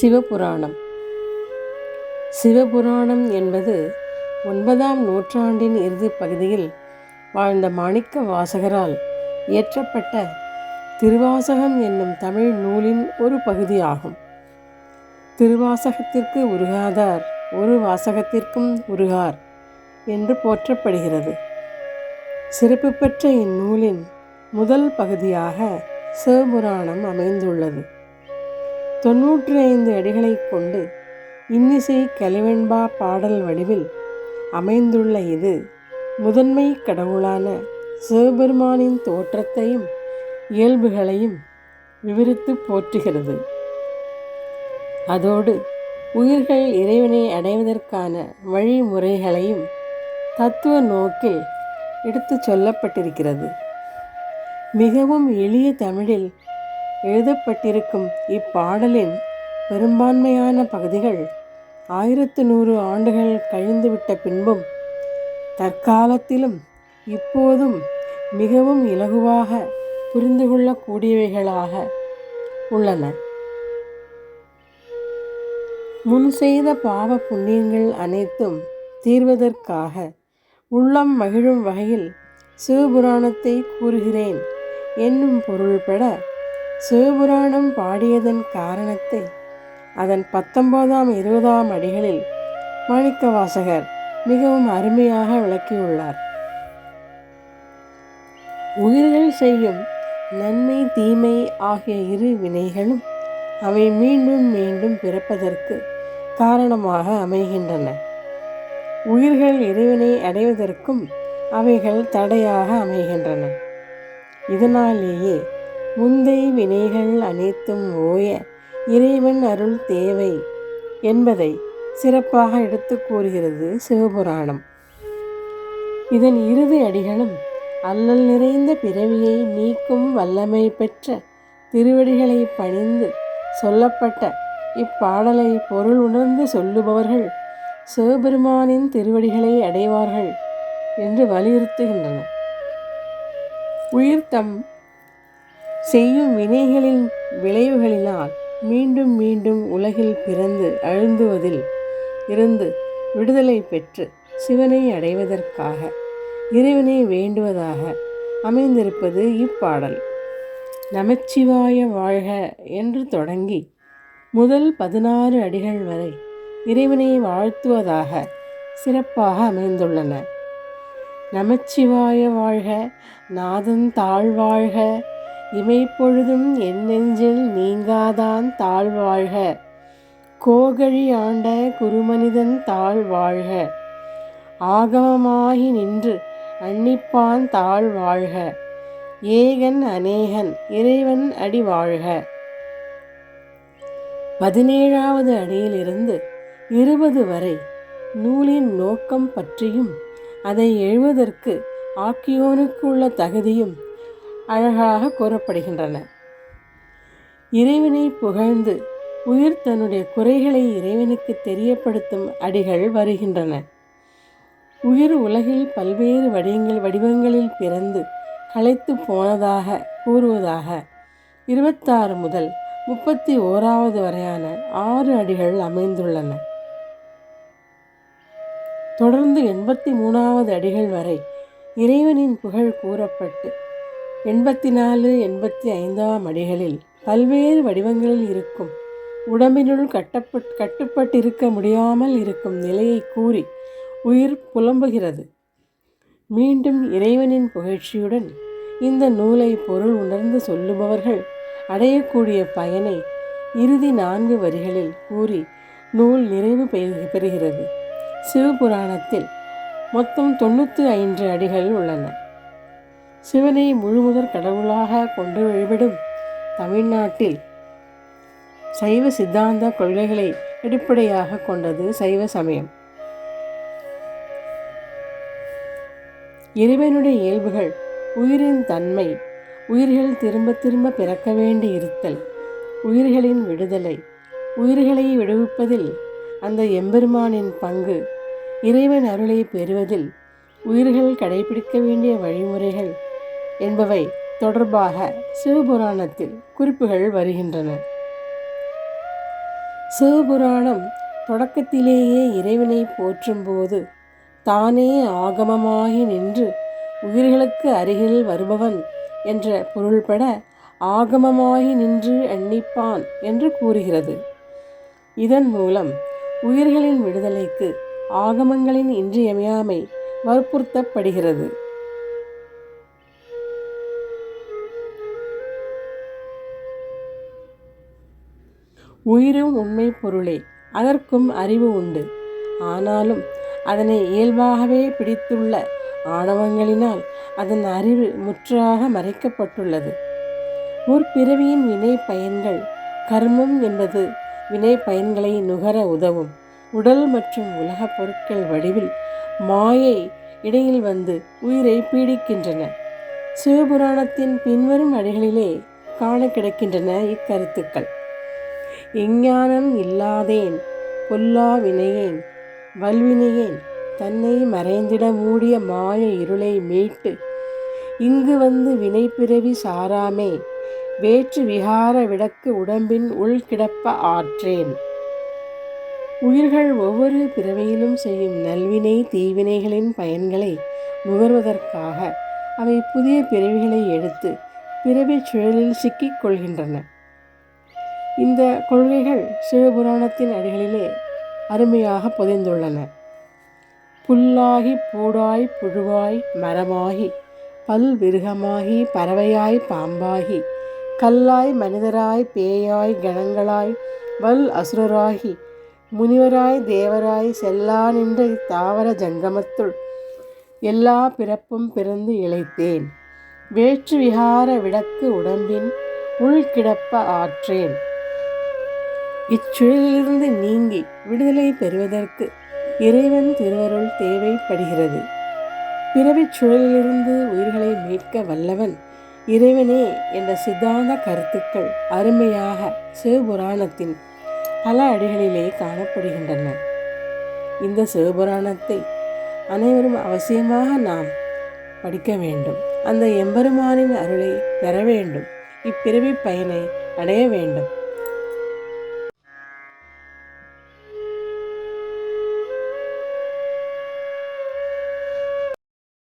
சிவபுராணம். சிவபுராணம் என்பது ஒன்பதாம் நூற்றாண்டின் இறுதி பகுதியில் வாழ்ந்த மாணிக்க வாசகரால் இயற்றப்பட்ட திருவாசகம் என்னும் தமிழ் நூலின் ஒரு பகுதியாகும். திருவாசகத்திற்கு உருகாதார் ஒரு வாசகத்திற்கும் உருகார் என்று போற்றப்படுகிறது. சிறப்பு பெற்ற இந்நூலின் முதல் பகுதியாக சிவபுராணம் அமைந்துள்ளது. தொன்னூற்றி ஐந்து அடிகளைக் கொண்டு இன்னிசை கலிவெண்பா பாடல் வடிவில் அமைந்துள்ள இது முதன்மை கடவுளான சிவபெருமானின் தோற்றத்தையும் இயல்புகளையும் விவரித்து போற்றுகிறது. அதோடு உயிர்கள் இறைவனை அடைவதற்கான வழிமுறைகளையும் தத்துவ நோக்கில் எடுத்துச் சொல்லப்பட்டிருக்கிறது. மிகவும் எளிய தமிழில் எழுதப்பட்டிருக்கும் இப்பாடலின் பெரும்பான்மையான பகுதிகள் ஆயிரத்து நூறு ஆண்டுகள் கழிந்துவிட்ட பின்பும் தற்காலத்திலும் இப்போதும் மிகவும் இலகுவாக புரிந்து கொள்ளக்கூடியவைகளாக உள்ளன. முன் செய்த பாவ புண்ணியங்கள் அனைத்தும் தீர்வதற்காக உள்ளம் மகிழும் வகையில் சிவபுராணத்தை கூறுகிறேன் என்னும் பொருள்பட சிவபுராணம் பாடியதன் காரணத்தை அதன் பத்தொன்பதாம் இருபதாம் அடிகளில் மாணிக்கவாசகர் மிகவும் அருமையாக விளக்கியுள்ளார். உயிர்கள் செய்யும் நன்மை தீமை ஆகிய இரு வினைகளும் அவை மீண்டும் மீண்டும் பிறப்பதற்கு காரணமாக அமைகின்றன. உயிர்கள் இறைவனை அடைவதற்கும் அவைகள் தடையாக அமைகின்றன. இதனாலேயே முந்தை வினைகள் அனைத்தும் ஓய இறைவன் அருள் தேவை என்பதை சிறப்பாக எடுத்து கூறுகிறது சிவபுராணம். இதன் இறுதி அடிகளும் அல்லல் நிறைந்த பிறவியை நீக்கும் வல்லமை பெற்ற திருவடிகளை பணிந்து சொல்லப்பட்ட இப்பாடலை பொருள் உணர்ந்து சொல்லுபவர்கள் சிவபெருமானின் திருவடிகளை அடைவார்கள் என்று வலியுறுத்துகின்றன உயிர்த்தம் செய்யும் வினைகளின் விளைவுகளினால் மீண்டும் மீண்டும் உலகில் பிறந்து அழுந்துவதில் இருந்து விடுதலை பெற்று சிவனை அடைவதற்காக இறைவனை வேண்டுவதாக அமைந்திருப்பது இப்பாடல். நமச்சிவாய வாழ்க என்று தொடங்கி முதல் பதினாறு அடிகள் வரை இறைவனை வாழ்த்துவதாக சிறப்பாக அமைந்துள்ளன. நமச்சிவாய வாழ்க நாதன் தாழ்வாழ்க இமைப்பொழுதும் என் நெஞ்சில் நீங்காதான் தாழ்வாழ்க கோகழி ஆண்ட குருமனிதன் தாழ்வாழ்க ஆகமமாகி நின்று அன்னிப்பான் தாழ்வாழ்க ஏகன் அநேகன் இறைவன் அடி வாழ்க. பதினேழாவது அடியிலிருந்து இருபது வரை நூலின் நோக்கம் பற்றியும் அதை எழுவதற்கு ஆக்கியோனுக்கு உள்ள தகுதியும் அழகாக கூறப்படுகின்றன. இறைவனை புகழ்ந்து உயிர் தன்னுடைய குறைகளை இறைவனுக்கு தெரியப்படுத்தும் அடிகள் வருகின்றன. உயிர் உலகில் பல்வேறு வடிவங்கள் வடிவங்களில் பிறந்து களைத்து போனதாக கூறுவதாக இருபத்தாறு முதல் முப்பத்தி ஓராவது வரையான ஆறு அடிகள் அமைந்துள்ளன. தொடர்ந்து எண்பத்தி மூணாவது அடிகள் வரை இறைவனின் புகழ் கூறப்பட்டு எண்பத்தி நாலு எண்பத்தி ஐந்தாம் அடிகளில் பல்வேறு வடிவங்களில் இருக்கும். உடம்பினுள் கட்டப்பட் கட்டுப்பட்டிருக்க முடியாமல் இருக்கும் நிலையை கூறி உயிர் புலம்புகிறது. மீண்டும் இறைவனின் புகழ்ச்சியுடன் இந்த நூலை பொருள் உணர்ந்து சொல்லுபவர்கள் அடையக்கூடிய பயனை இறுதி நான்கு வரிகளில் கூறி நூல் நிறைவு பெறுகிறது. சிவபுராணத்தில் மொத்தம் தொண்ணூற்றி ஐந்து அடிகள் உள்ளன. சிவனை முழுமுதற் கடவுளாக கொண்டு வழிபடும் தமிழ்நாட்டில் சைவ சித்தாந்த கொள்கைகளை அடிப்படையாக கொண்டது சைவ சமயம். இறைவனுடைய இயல்புகள் உயிரின் தன்மை உயிர்கள் திரும்ப திரும்ப பிறக்க வேண்டி இருத்தல் உயிர்களின் விடுதலை உயிர்களை விடுவிப்பதில் அந்த எம்பெருமானின் பங்கு இறைவன் அருளை பெறுவதில் உயிர்கள் கடைபிடிக்க வேண்டிய வழிமுறைகள் என்பவை தொடர்பாக சிவபுராணத்தில் குறிப்புகள் வருகின்றன. சிவபுராணம் தொடக்கத்திலேயே இறைவனை போற்றும்போது தானே ஆகமமாகி நின்று உயிர்களுக்கு அருகில் வருபவன் என்ற பொருள்பட ஆகமமாகி நின்று எண்ணிப்பான் என்று கூறுகிறது. இதன் மூலம் உயிர்களின் விடுதலைக்கு ஆகமங்களின் இன்றியமையாமை வற்புறுத்தப்படுகிறது. உயிரும் உண்மை பொருளே அதற்கும் அறிவு உண்டு. ஆனாலும் அதனை இயல்பாகவே பிடித்துள்ள ஆணவங்களினால் அதன் அறிவு முற்றாக மறைக்கப்பட்டுள்ளது. முற்பிறவியின் வினை பயன்கள் கர்மம் என்பது வினை பயன்களை நுகர உதவும். உடல் மற்றும் உலகப் பொருட்கள் வடிவில் மாயை இடையில் வந்து உயிரை பீடிக்கின்றன. சிவபுராணத்தின் பின்வரும் அடிகளிலே காண கிடக்கின்றன இக்கருத்துக்கள். எஞ்ஞானம் இல்லாதேன் பொல்லா வினையேன் வல்வினையேன் தன்னை மறைந்திட மூடிய மாய இருளை மீட்டு இங்கு வந்து வினை பிறவி சாராமே வேற்று விகார விடக்கு உடம்பின் உள்கிடப்ப ஆற்றேன். உயிர்கள் ஒவ்வொரு பிறவையிலும் செய்யும் நல்வினை தீவினைகளின் பயன்களை நுகர்வதற்காக அவை புதிய பிறவிகளை எடுத்து பிறவி சுழலில் சிக்கிக் கொள்கின்றன. இந்த கொள்கைகள் சிவபுராணத்தின் அடிகளிலே அருமையாக புதைந்துள்ளன. புல்லாகி பூடாய் புழுவாய் மரமாகி பல் விருகமாகி பறவையாய் பாம்பாகி கல்லாய் மனிதராய் பேயாய் கணங்களாய் வல் அசுரராகி முனிவராய் தேவராய் செல்லா நின்ற இத்தாவர ஜங்கமத்துள் எல்லா பிறப்பும் பிறந்து இழைத்தேன். வேற்று விகார விடக்கு உடம்பின் உள்கிடப்ப ஆற்றேன். இச்சுழலிலிருந்து நீங்கி விடுதலை பெறுவதற்கு இறைவன் திருவருள் தேவைப்படுகிறது. பிறவிச் சுழலிலிருந்து உயிர்களை மீட்க வல்லவன் இறைவனே என்ற சித்தாந்த கருத்துக்கள் அருமையாக சிவபுராணத்தின் பல அடிகளிலே காணப்படுகின்றன. இந்த சிவபுராணத்தை அனைவரும் அவசியமாக நாம் படிக்க வேண்டும். அந்த எம்பெருமானின் அருளை பெற வேண்டும். இப்பிறவி பயனை அடைய வேண்டும்.